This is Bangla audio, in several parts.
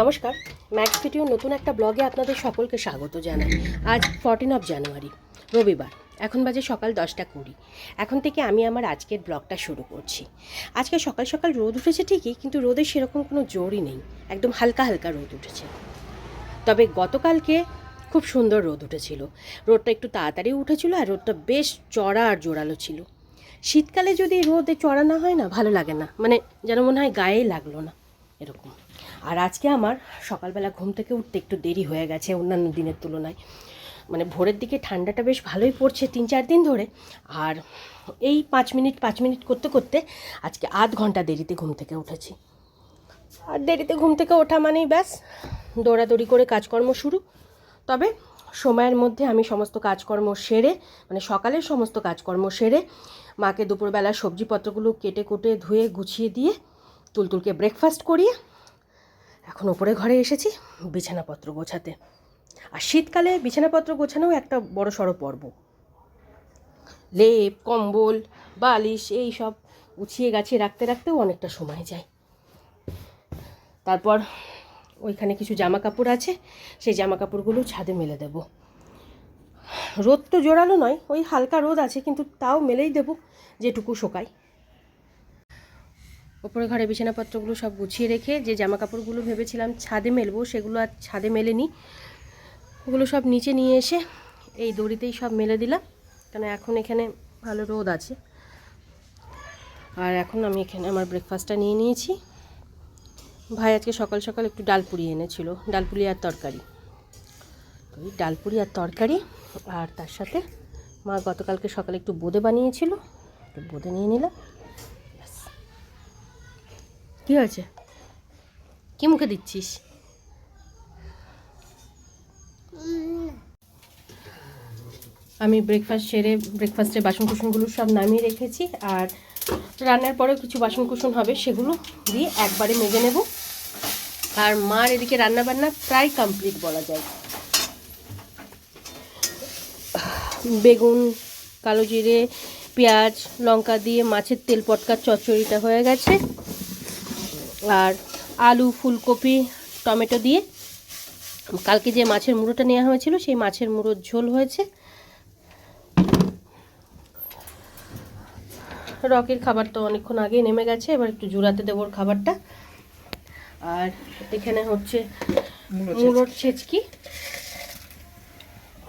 নমস্কার ম্যাক্স ভিডিও নতুন একটা ব্লগে আপনাদের সকলকে স্বাগত জানাই। আজ ফর্টিন অফ জানুয়ারি রবিবার, এখন বাজে সকাল দশটা কুড়ি। এখন থেকে আমি আমার আজকের ব্লগটা শুরু করছি। আজকে সকাল সকাল রোদ উঠেছে ঠিকই, কিন্তু রোদের সেরকম কোনো জোরই নেই। একদম হালকা হালকা রোদ উঠেছে। তবে গতকালকে খুব সুন্দর রোদ উঠেছিল। রোদটা একটু তাড়াতাড়ি উঠেছিল আর রোদটা বেশ চড়া আর জোরালো ছিল। শীতকালে যদি রোদে চড়া না হয় না, ভালো লাগে না। মানে যেন মনে হয় গায়েই লাগল না, এরকম। আর আজকে আমার সকালবেলা ঘুম থেকে উঠতে একটু দেরি হয়ে গেছে অন্যান্য দিনের তুলনায়। মানে ভোরের দিকে ঠান্ডাটা বেশ ভালোই পড়ছে তিন চার দিন ধরে। আর এই পাঁচ মিনিট পাঁচ মিনিট করতে করতে আজকে আধ ঘণ্টা দেরিতে ঘুম থেকে উঠেছি। আর দেরিতে ঘুম থেকে ওঠা মানেই ব্যাস, দৌড়াদৌড়ি করে কাজকর্ম শুরু। তবে সময়ের মধ্যে আমি সমস্ত কাজকর্ম সেরে মানে সকালের সমস্ত কাজকর্ম সেরে মাকে দুপুরবেলা সবজিপত্রগুলো কেটে কুটে ধুয়ে, গুছিয়ে দিয়ে তুলতুলকে ব্রেকফাস্ট করিয়ে এখন ওপরে ঘরে এসেছি বিছানাপত্র গোছাতে। আর শীতকালে বিছানাপত্র গোছানোও একটা বড় সড়ো পর্ব। লেপ, কম্বল, বালিশ এই সব উছিয়ে গাছিয়ে রাখতে রাখতেও অনেকটা সময় যায়। তারপর ওইখানে কিছু জামা কাপড় আছে, সেই জামা কাপড়গুলো ছাদে মেলে দেব। রোদ তো জোরালো নয়, ওই হালকা রোদ আছে, কিন্তু তাও মেলেই দেবো যেটুকু শোকায়। ওপরে ঘরে বিছানাপত্রগুলো সব গুছিয়ে রেখে যে জামা কাপড়গুলো ভেবেছিলাম ছাদে মেলবো, সেগুলো আর ছাদে মেলেনি। ওগুলো সব নিচে নিয়ে এসে এই দড়িতেই সব মেলে দিলাম। কেন এখন এখানে ভালো রোদ আছে। আর এখন আমি এখানে আমার ব্রেকফাস্টটা নিয়ে নিয়েছি। ভাই আজকে সকাল সকাল একটু ডাল ডালপুরি এনেছিল ডালপুরি আর তরকারি। তো এই ডালপুরি আর তরকারি আর তার সাথে মা গতকালকে সকালে একটু বোঁদে বানিয়েছিল, একটু বোঁদে নিয়ে নিলাম। কী হয়েছে? কি মুখে দিচ্ছিস? আমি ব্রেকফাস্ট সেরে ব্রেকফাস্টের বাসন কুসনগুলো সব নামিয়ে রেখেছি আর রান্নার পরেও কিছু বাসন কুসন হবে সেগুলো দিয়ে একবারে মেজে নেব। আর মার এদিকে রান্না বান্না প্রায় কমপ্লিট বলা যায়। বেগুন কালো জিরে পেঁয়াজ লঙ্কা দিয়ে মাছের তেল পটকার চচ্চড়িটা হয়ে গেছে। আর আলু ফুলকপি টমেটো দিয়ে কালকে যে মাছের মুড়োটা নেওয়া হয়েছিল সেই মাছের মুড়োর ঝোল হয়েছে। রকের খাবার তো অনেকক্ষণ আগেই নেমে গেছে এবার একটু জোড়াতে দেবো খাবারটা। আর এখানে হচ্ছে মুড়োর ছেচকি।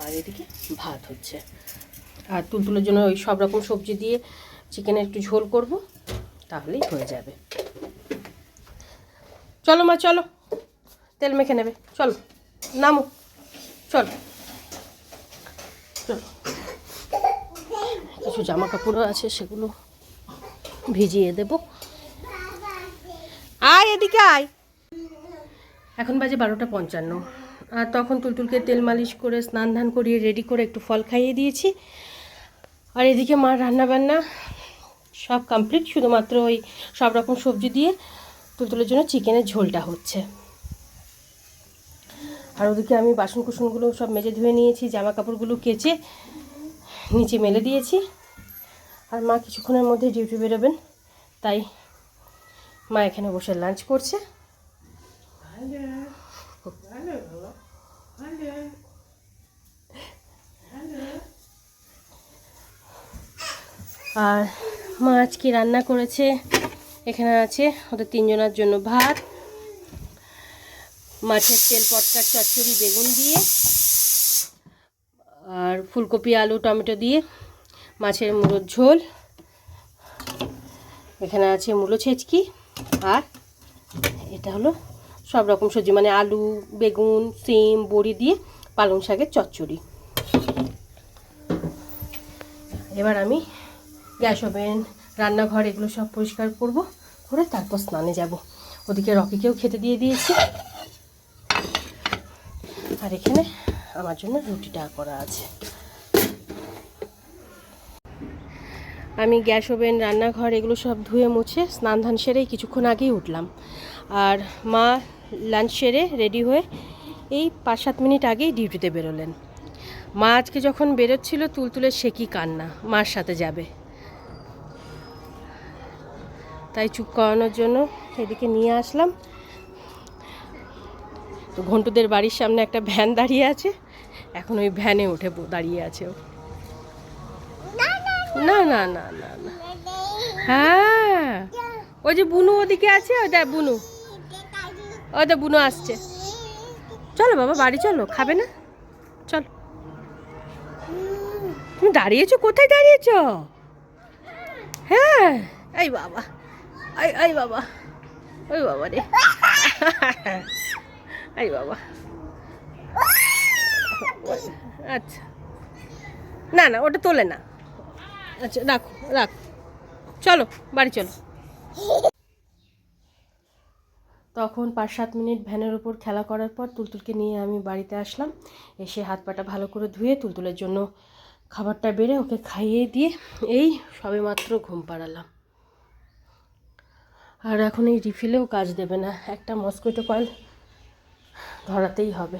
আর এদিকে ভাত হচ্ছে। আর তুলতুলের জন্য ওই সব রকম সবজি দিয়ে চিকেনের একটু ঝোল করব তাহলেই হয়ে যাবে। চলো মা, চলো। তেল মেখে নেবে। চলো, নামো। চলো। কিছু জামা কাপড়ও আছে, সেগুলো ভিজিয়ে দেব। আয় এদিকে আয়। এখন বাজে বারোটা পঞ্চান্ন। আর তখন তুলতুলকে তেল মালিশ করে, স্নান ধান করিয়ে রেডি করে একটু ফল খাইয়ে দিয়েছি। আর এদিকে মার রান্নাবান্না সব কমপ্লিট শুধুমাত্র ওই সব রকম সবজি দিয়ে। তুলতুলের জন্য চিকেনের ঝোলটা হচ্ছে। আর ওদিকে আমি বাসন কুসনগুলো সব মেজে ধুয়ে নিয়েছি জামা কাপড়গুলো কেচে নিচে মেলে দিয়েছি। আর মা কিছুক্ষণের মধ্যে ডিউটি বেরোবেন, তাই মা এখানে বসে লাঞ্চ করছে। আর মা আজকে রান্না করেছে এখানে আছে ওদের তিনজনের জন্য ভাত, মাছের তেল পটকার চচ্চড়ি, বেগুন দিয়ে, আর ফুলকপি, আলু, টমেটো দিয়ে, মাছের মুড়োর ঝোল। এখানে আছে মূলো ছেচকি, আর এটা হলো সব রকম সবজি মানে আলু, বেগুন, সিম, বড়ি দিয়ে পালং শাকের চচ্চড়ি। এবার আমি গ্যাস ওভেন রান্নাঘর, এগুলো সব পরিষ্কার করব, করে তারপর স্নানে যাব। ওদিকে রকিকেও খেতে দিয়ে দিয়েছি। আর এখানে আমার জন্য রুটিটা করা আছে। আমি গ্যাস ওভেন, রান্নাঘর, এগুলো সব ধুয়ে মুছে স্নান ধান সেরে কিছুক্ষণ আগেই উঠলাম। আর মা লাঞ্চ সেরে রেডি হয়ে এই পাঁচ সাত মিনিট আগেই ডিউটিতে বেরোলেন। মা আজকে যখন বেরোচ্ছিল, তুলতুলের সে কি কান্না, মার সাথে যাবে। তাই চুপ করানোর জন্য এদিকে নিয়ে আসলাম। তো ঘন্টুদের বাড়ির সামনে একটা ভ্যান দাঁড়িয়ে আছে। এখন ওই ভ্যানে উঠে দাঁড়িয়ে আছে ও। না না না না না। হ্যাঁ। ওই যে বুনু ওদিকে আছে? ওই দেখ বুনু। ওই দেখ বুনু আসছে। চলো বাবা, বাড়ি চলো, খাবে না? চলো। তুমি দাঁড়িয়েছো? কোথায় দাঁড়িয়েছো? হ্যাঁ। এই বাবা। এই এই বাবা। ওই বাবা রে। এই বাবা। আচ্ছা। না না, ওটা তোলে না। আচ্ছা রাখো রাখো। চলো, বাড়ি চলো। তখন পাঁচ, সাত মিনিট ভ্যানের উপর খেলা করার পর তুলতুলকে নিয়ে আমি বাড়িতে আসলাম। এসে হাত পাটা ভালো করে ধুয়ে তুলতুলের জন্য খাবারটা বেড়ে ওকে খাইয়ে দিয়ে এই সবে মাত্র ঘুম পাড়ালাম। আর এখন এই রিফিলেও কাজ দেবে না। একটা মস্কিটো কয়েল ধরাতেই হবে।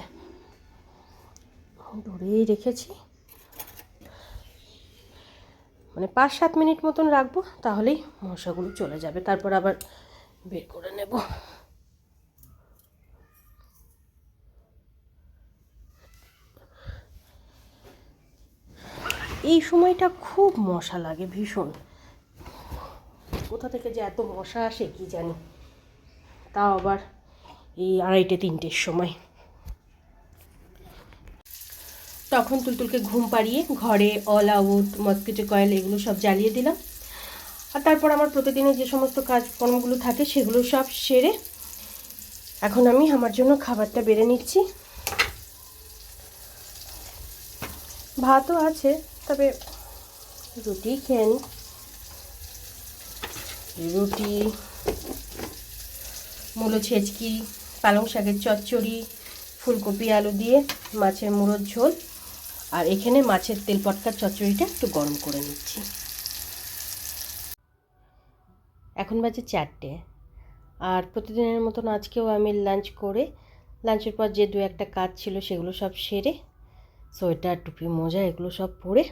ধরেই রেখেছি। মানে পাঁচ সাত মিনিট মতন রাখব, তাহলেই মশাগুলো চলে যাবে। তারপর আবার বের করে নেব। এই সময়টা খুব মশা লাগে, ভীষণ। কোথা থেকে যে এত মশা আসে কি জানি। তাও আবার এই আড়াইটে, তিনটের সময়। তখন তুলতুলকে ঘুম পাড়িয়ে ঘরে অল আউট মস্কিটো কয়েল এগুলো সব জ্বালিয়ে দিলাম। আর তারপর আমার প্রতিদিনের যে সমস্ত কাজকর্মগুলো থাকে সেগুলো সব সেরে এখন আমি আমার জন্য খাবারটা বেড়ে নিচ্ছি। ভাতও আছে, তবে রুটি খেয়ে নিই রুটি, মূলো ছেচকি, পালং শাকের চচ্চড়ি, ফুলকপি, আলু দিয়ে মাছের মুড়োর ঝোল। আর এখানে মাছের তেল পটকার চচ্চড়িটা একটু গরম করে নিচ্ছি। এখন বাজে চারটে। আর প্রতিদিনের মতন আজকেও আমি লাঞ্চ করে, লাঞ্চের পর যে দু একটা কাজ ছিল সেগুলো সব সেরে, সোয়েটার, টুপি, মোজা, এগুলো সব পরে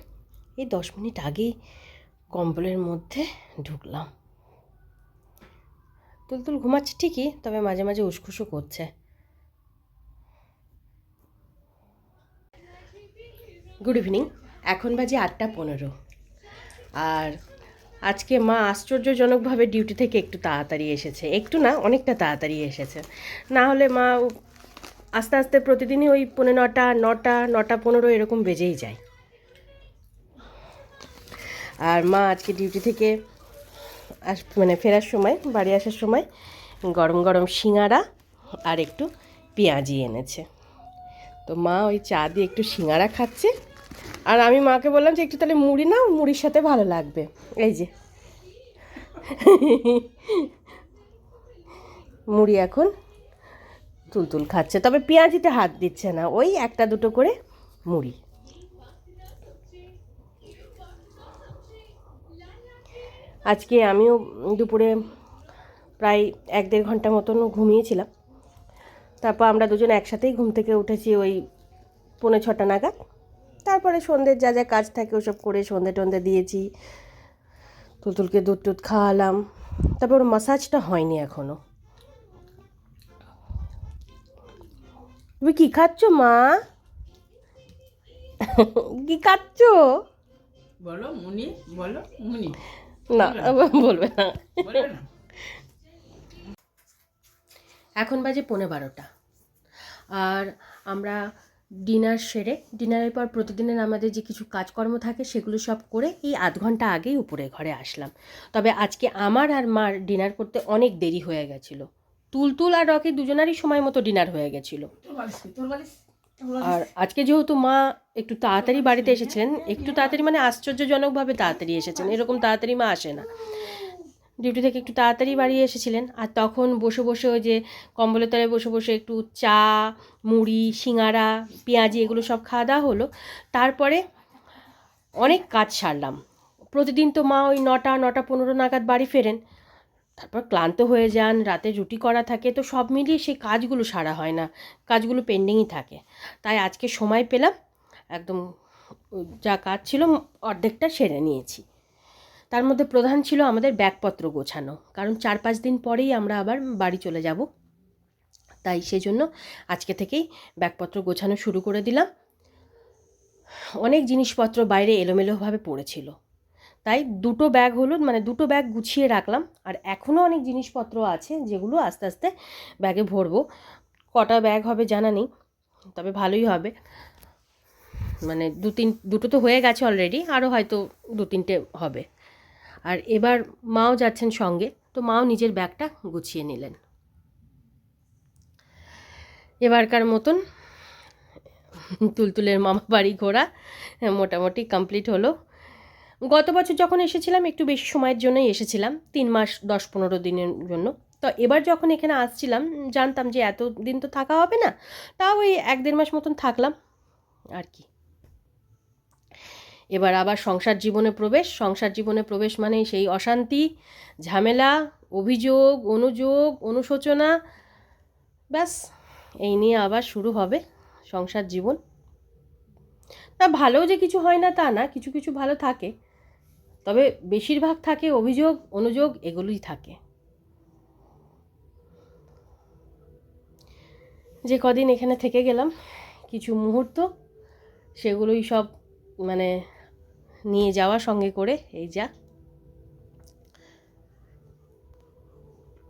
এই দশ মিনিট আগেই কম্বলের মধ্যে ঢুকলাম। তুলতুল ঘুমাচ্ছে ঠিকই, তবে মাঝে মাঝে উসখুসু করছে। গুড ইভিনিং এখন বাজে আটটা পনেরো। আর আজকে মা আশ্চর্যজনকভাবে ডিউটি থেকে একটু তাড়াতাড়ি এসেছে। একটু না, অনেকটা তাড়াতাড়ি এসেছে। না হলে মা আস্তে আস্তে প্রতিদিনই ওই পনেরো নটা নটা নটা পনেরো এরকম বেজেই যায়। আর মা আজকে ডিউটি থেকে আস মানে ফেরার সময়, বাড়ি আসার সময় গরম গরম সিঙাড়া আর একটু পেঁয়াজি এনেছে। তো মা ওই চা দিয়ে একটু সিঙাড়া খাচ্ছে। আর আমি মাকে বললাম যে, একটু তাহলে মুড়ি নাও, মুড়ির সাথে ভালো লাগবে। এই যে। মুড়ি এখন তুলতুল খাচ্ছে, তবে পেঁয়াজিতে হাত দিচ্ছে না, ওই একটা দুটো করে মুড়ি। আজকে আমিও দুপুরে প্রায় এক দেড় ঘণ্টা মতন ঘুমিয়েছিলাম। তারপর আমরা দুজন একসাথেই ঘুম থেকে উঠেছি ওই পৌনে ছটা নাগাদ। তারপরে সন্ধ্যের যা যা কাজ থাকে ওসব করে সন্ধে টন্ধে দিয়েছি। তুলতুলকে দুধ টুধ খাওয়ালাম। তারপর ওর মাসাজটা হয়নি এখনও তুমি কী খাচ্ছ, মা? কি খাচ্ছ? বলো, মুনি বলো, মুনি। না বলবে না? এখন বাজে পৌনে বারোটা। আর আমরা ডিনার সেরে ডিনারের পর প্রতিদিনের আমাদের যে কিছু কাজকর্ম থাকে সেগুলো সব করে এই আধ ঘণ্টা আগেই উপরে ঘরে আসলাম। তবে আজকে আমার আর মার ডিনার করতে অনেক দেরি হয়ে গেছিল। তুলতুল আর রকি দুজনারই সময় মতো ডিনার হয়ে গেছিল। আর আজকে যেহেতু মা একটু তাড়াতাড়ি বাড়িতে এসেছেন, একটু তাড়াতাড়ি মানে আশ্চর্যজনকভাবে তাড়াতাড়ি এসেছেন। এরকম তাড়াতাড়ি মা আসে না। ডিউটি থেকে একটু তাড়াতাড়ি বাড়ি এসেছিলেন আর তখন বসে বসে ওই যে কম্বলের তলায় বসে বসে একটু চা, মুড়ি সিঙাড়া পেঁয়াজি এগুলো সব খাওয়া দাওয়া হলো। তারপরে অনেক কাজ সারলাম। প্রতিদিন তো মা ওই নটা নটা পনেরো নাগাদ বাড়ি ফেরেন। তারপর ক্লান্ত হয়ে যান, রাতে রুটি করা থাকে, তো সব মিলিয়ে সেই কাজগুলো সারা হয় না, কাজগুলো পেন্ডিংই থাকে। তাই আজকে সময় পেলাম, একদম যা কাজ ছিল অর্ধেকটা সেরে নিয়েছি। তার মধ্যে প্রধান ছিল আমাদের ব্যাগপত্র গোছানো, কারণ চার পাঁচ দিন পরেই আমরা আবার বাড়ি চলে যাব। তাই সেই জন্য আজকে থেকেই ব্যাগপত্র গোছানো শুরু করে দিলাম। অনেক জিনিসপত্র বাইরে এলোমেলোভাবে পড়েছিল। তাই দুটো ব্যাগ হলো মানে দুটো ব্যাগ গুছিয়ে রাখলাম। আর এখনও অনেক জিনিসপত্র আছে যেগুলো আস্তে আস্তে ব্যাগে ভরবো। কটা ব্যাগ হবে জানা নেই, তবে ভালোই হবে। মানে দু তিন, দুটো তো হয়ে গেছে অলরেডি আরও হয়তো দু তিনটে হবে। আর এবার মাও যাচ্ছেন সঙ্গে, তো মাও নিজের ব্যাগটা গুছিয়ে নিলেন। এবারকার মতন তুলতুলের মামা বাড়ি ঘোরা মোটামুটি কমপ্লিট হলো। গত বছর যখন এসেছিলাম, একটু বেশি সময়ের জন্যই এসেছিলাম, তিন মাস, দশ পনেরো দিনের জন্য। তো এবার যখন এখানে আসছিলাম, জানতাম যে এত দিন তো থাকা হবে না, তাও ওই এক দেড় মাস মতন থাকলাম, আর কি। এবার আবার সংসার জীবনে প্রবেশ, সংসার জীবনে প্রবেশ মানে সেই অশান্তি, ঝামেলা, অভিযোগ, অনুযোগ, অনুশোচনা, ব্যাস, এই নিয়ে আবার শুরু হবে সংসার জীবন। না ভালো যে কিছু হয় না তা না, কিছু কিছু ভালো থাকে। তবে বেশিরভাগ থাকে অভিযোগ, অনুযোগ, এগুলোই থাকে। যে কদিন এখানে থেকে গেলাম, কিছু মুহূর্ত, সেগুলোই সব মানে নিয়ে যাওয়া সঙ্গে করে, এই যা।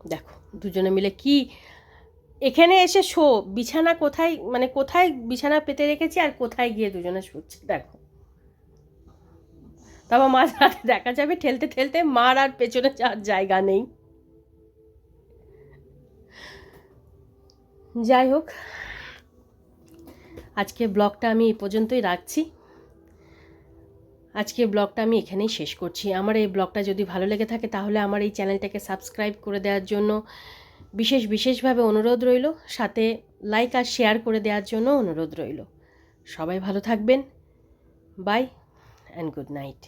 দেখো, দুজনে মিলে কি এখানে এসে শো, বিছানা কোথায় মানে কোথায় বিছানা পেতে রেখেছি আর কোথায় গিয়ে দুজনে শুচ্ছে, দেখো। তারপর মাঝ রাতে দেখা যাবে, ঠেলতে ঠেলতে মার আর পেছনে যাওয়ার জায়গা নেই। যাই হোক আজকে ব্লগটা আমি এই পর্যন্তই রাখছি। আজকে ব্লগটা আমি এখানেই শেষ করছি। আমার এই ব্লগটা যদি ভালো লেগে থাকে তাহলে আমার এই চ্যানেলটাকে সাবস্ক্রাইব করে দেওয়ার জন্য বিশেষ বিশেষভাবে অনুরোধ রইল। সাথে লাইক আর শেয়ার করে দেওয়ার জন্য অনুরোধ রইল। সবাই ভালো থাকবেন। By and good night